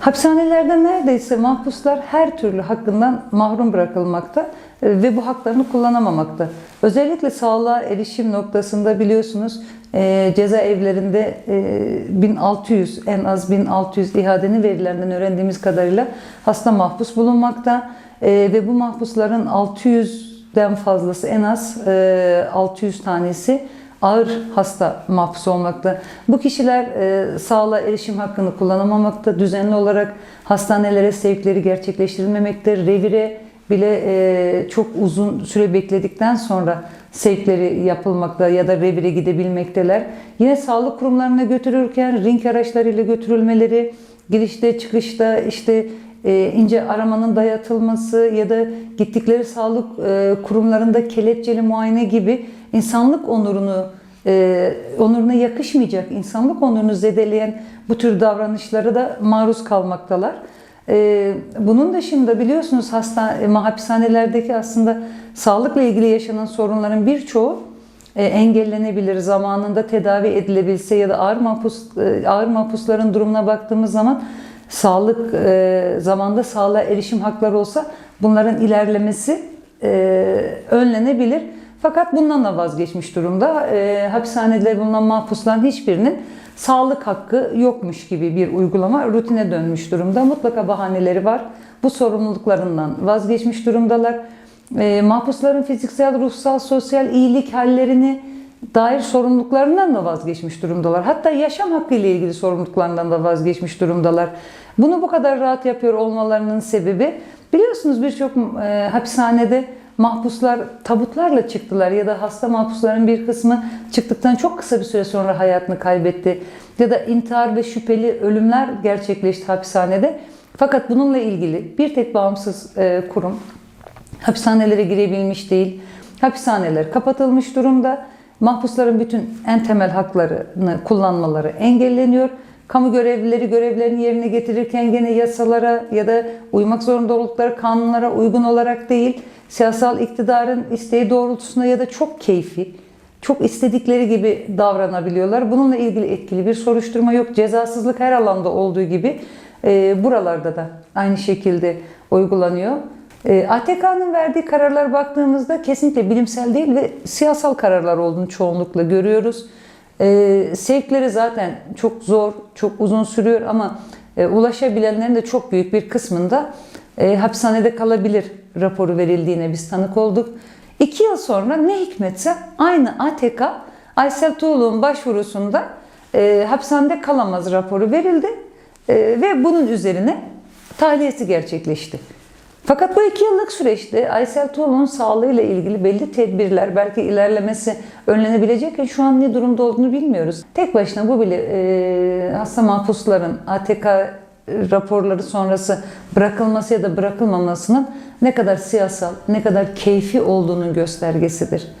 Hapishanelerde neredeyse mahpuslar her türlü hakkından mahrum bırakılmakta e, ve bu haklarını kullanamamakta. Özellikle sağlığa erişim noktasında biliyorsunuz e, cezaevlerinde e, 1600 en az 1600 ihadenin verilerinden öğrendiğimiz kadarıyla hasta mahpus bulunmakta E, ve bu mahpusların 600'den fazlası en az e, 600 tanesi ağır hasta mahpus olmakta. Bu kişiler e, sağlığa erişim hakkını kullanamamakta, düzenli olarak hastanelere sevkleri gerçekleştirilmemekte, revire bile e, çok uzun süre bekledikten sonra sevkleri yapılmakta ya da revire gidebilmekteler. Yine sağlık kurumlarına götürürken ring araçlarıyla götürülmeleri, girişte çıkışta işte ince aramanın dayatılması ya da gittikleri sağlık e, kurumlarında kelepçeli muayene gibi insanlık onurunu e, onuruna yakışmayacak, insanlık onurunu zedeleyen bu tür davranışlara da maruz kalmaktalar. E, bunun dışında biliyorsunuz hasta e, hapishanelerdeki aslında sağlıkla ilgili yaşanan sorunların birçoğu e, engellenebilir, zamanında tedavi edilebilse ya da ağır mahpus e, ağır mahpusların durumuna baktığımız zaman sağlık e, zamanda sağlığa erişim hakları olsa bunların ilerlemesi e, önlenebilir. Fakat bundan da vazgeçmiş durumda. E, hapishanede bulunan mahpusların hiçbirinin sağlık hakkı yokmuş gibi bir uygulama rutine dönmüş durumda. Mutlaka bahaneleri var. Bu sorumluluklarından vazgeçmiş durumdalar. E, mahpusların fiziksel, ruhsal, sosyal iyilik hallerini dair sorumluluklarından da vazgeçmiş durumdalar. Hatta yaşam hakkı ile ilgili sorumluluklarından da vazgeçmiş durumdalar. Bunu bu kadar rahat yapıyor olmalarının sebebi biliyorsunuz birçok e, hapishanede mahpuslar tabutlarla çıktılar ya da hasta mahpusların bir kısmı çıktıktan çok kısa bir süre sonra hayatını kaybetti. Ya da intihar ve şüpheli ölümler gerçekleşti hapishanede. Fakat bununla ilgili bir tek bağımsız e, kurum hapishanelere girebilmiş değil. Hapishaneler kapatılmış durumda. Mahpusların bütün en temel haklarını kullanmaları engelleniyor. Kamu görevlileri görevlerini yerine getirirken gene yasalara ya da uymak zorunda oldukları kanunlara uygun olarak değil, siyasal iktidarın isteği doğrultusunda ya da çok keyfi, çok istedikleri gibi davranabiliyorlar. Bununla ilgili etkili bir soruşturma yok. Cezasızlık her alanda olduğu gibi e, buralarda da aynı şekilde uygulanıyor. E, ATK'nın verdiği kararlar baktığımızda kesinlikle bilimsel değil ve siyasal kararlar olduğunu çoğunlukla görüyoruz. E, sevkleri zaten çok zor, çok uzun sürüyor ama e, ulaşabilenlerin de çok büyük bir kısmında e, hapishanede kalabilir raporu verildiğine biz tanık olduk. İki yıl sonra ne hikmetse aynı ATK Aysel Tuğlu'nun başvurusunda e, hapishanede kalamaz raporu verildi e, ve bunun üzerine tahliyesi gerçekleşti. Fakat bu iki yıllık süreçte Aysel Tuğlu'nun sağlığıyla ilgili belli tedbirler, belki ilerlemesi önlenebilecekken şu an ne durumda olduğunu bilmiyoruz. Tek başına bu bile e, hasta mahpusların ATK raporları sonrası bırakılması ya da bırakılmamasının ne kadar siyasal, ne kadar keyfi olduğunun göstergesidir.